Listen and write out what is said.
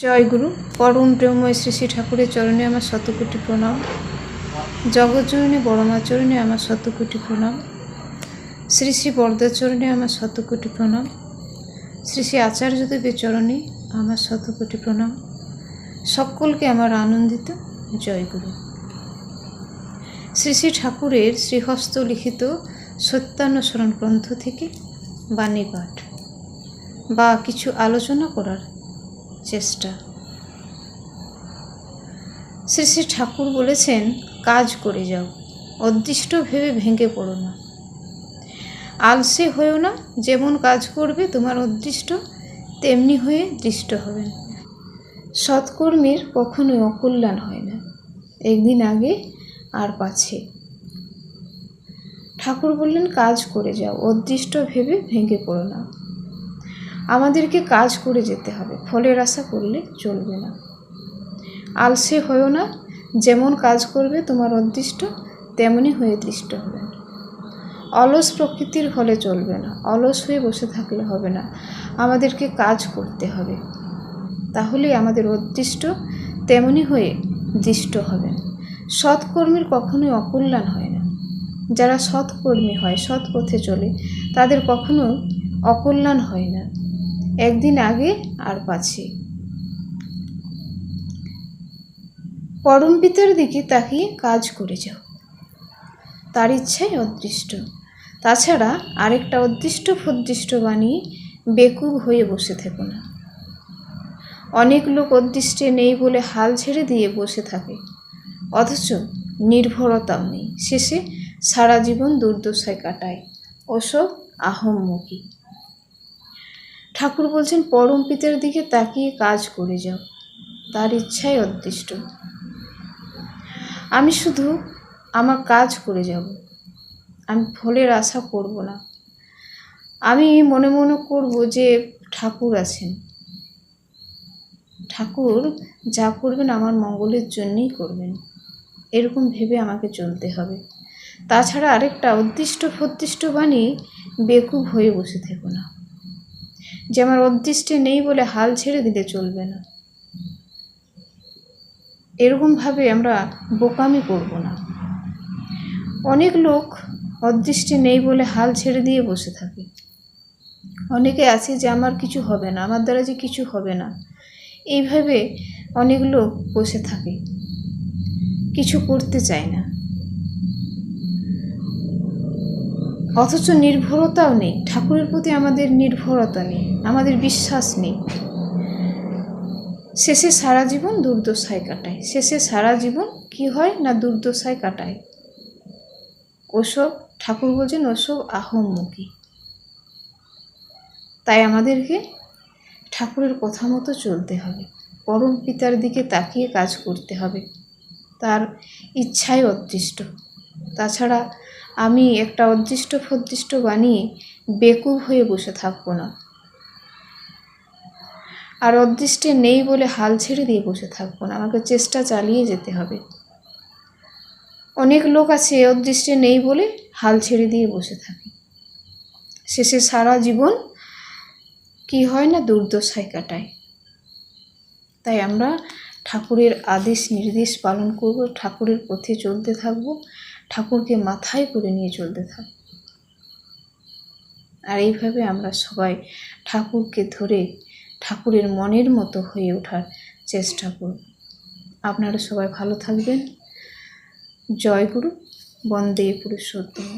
জয় গুরু, পরম প্রেমময় শ্রী শ্রী ঠাকুরের চরণে আমার শতকোটি প্রণাম। জগৎজননী বড়মা চরণে আমার শতকোটি প্রণাম। শ্রী শ্রী বরদার চরণে আমার শতকোটি প্রণাম। শ্রী শ্রী আচার্যদেবের চরণে আমার শতকোটি প্রণাম। সকলকে আমার আনন্দিত জয় গুরু। শ্রী শ্রী ঠাকুরের শ্রীহস্ত লিখিত সত্যানুসরণ গ্রন্থ থেকে বাণী পাঠ। বা কিছু আলোচনা করার চেষ্টা। শ্রী শ্রী ঠাকুর বলেছেন, কাজ করে যাও, অদৃষ্ট ভেবে ভেঙে পড়ো না। আলসে হয়েও না, যেমন কাজ করবে তোমার অদৃষ্ট, তেমনি হয়ে দৃষ্ট হবেন সৎকর্মীর কখনোই অকল্যাণ হয় না, একদিন আগে আর পাছে। ঠাকুর বললেন, কাজ করে যাও, অদৃষ্ট ভেবে ভেঙে পড়ো না। আমাদেরকে কাজ করে যেতে হবে, ফলের আশা করলে চলবে না। আলসে হয়েও না, যেমন কাজ করবে তোমার অদৃষ্ট তেমনই হয়ে দৃষ্ট হবে। অলস প্রকৃতির হলে চলবে না, অলস হয়ে বসে থাকলে হবে না, আমাদেরকে কাজ করতে হবে। তাহলেই আমাদের অদৃষ্ট তেমনই হয়ে দৃষ্ট হবেন সৎকর্মীর কখনোই অকল্যাণ হয় না। যারা সৎকর্মী হয় সৎ পথে চলে, তাদের কখনো অকল্যাণ হয় না। একদিন আগে আর পাছে। পরম পিতার দিকে তাকিয়ে কাজ করে যাও। তার ইচ্ছাই অদৃষ্ট। তাছাড়া আরেকটা অদৃষ্ট ফদৃষ্ট বানিয়ে বেকুব হয়ে বসে থেকো না। অনেক লোক অদৃষ্টে নেই বলে হাল ছেড়ে দিয়ে বসে থাকে। অথচ নির্ভরতাও নেই। শেষে সারা জীবন দুর্দশায় কাটায়। ওসব আহম্মুখী। ঠাকুর বলছেন, পরম পিতার দিকে তাকিয়ে কাজ করে যাও। তার ইচ্ছাই অদৃষ্ট। আমি শুধু আমার কাজ করে যাব। আমি ফলের আশা করব না। আমি মনে মনে করব যে ঠাকুর আছেন। ঠাকুর যা করবেন আমার মঙ্গলের জন্যই করবেন। এরকম ভেবে আমাকে চলতে হবে। তাছাড়া আরেকটা অদৃষ্ট ফদৃষ্ট বানিয়ে বেকুব হয়ে বসে থেকো না। যে আমার অদৃষ্টে নেই বলে হাল ছেড়ে দিলে চলবে না। এরকমভাবে আমরা বোকামি করব না। অনেক লোক অদৃষ্টে নেই বলে হাল ছেড়ে দিয়ে বসে থাকে। অনেকে আছে যে আমার কিছু হবে না, আমার দ্বারা যে কিছু হবে না। এইভাবে অনেক লোক বসে থাকে। কিছু করতে চায় না। অথচ নির্ভরতাও নেই। ঠাকুরের প্রতি আমাদের নির্ভরতা নেই, আমাদের বিশ্বাস নেই। শেষে সারা জীবন দুর্দশায় কাটায়। শেষে সারা জীবন কি হয় না দুর্দশায় কাটায়? ওসব ঠাকুর বলছেন ওসব আহম্মুখী। তাই আমাদেরকে ঠাকুরের কথা মতো চলতে হবে। পরম পিতার দিকে তাকিয়ে কাজ করতে হবে। তার ইচ্ছাই অদৃষ্ট। তাছাড়া আমি একটা অদৃষ্ট ফদৃষ্ট বানিয়ে বেকুব হয়ে বসে থাকব না। আর অদৃষ্টে নেই বলে হাল ছেড়ে দিয়ে বসে থাকব না। আমাকে চেষ্টা চালিয়ে যেতে হবে। অনেক লোক আছে অদৃষ্টে নেই বলে হাল ছেড়ে দিয়ে বসে থাকে। শেষে সারা জীবন কি হয় না দুর্দশায় কাটায়। তাই আমরা ঠাকুরের আদেশ নির্দেশ পালন করব, ঠাকুরের পথে চলতে থাকব। ঠাকুরকে মাথায় করে নিয়ে চলতে থাকি। আর এইভাবে আমরা সবাই ঠাকুরকে ধরে ঠাকুরের মনের মতো হয়ে ওঠার চেষ্টা করব। আপনারা সবাই ভালো থাকবেন। জয় গুরু, বন্দে পুরুষোত্তম।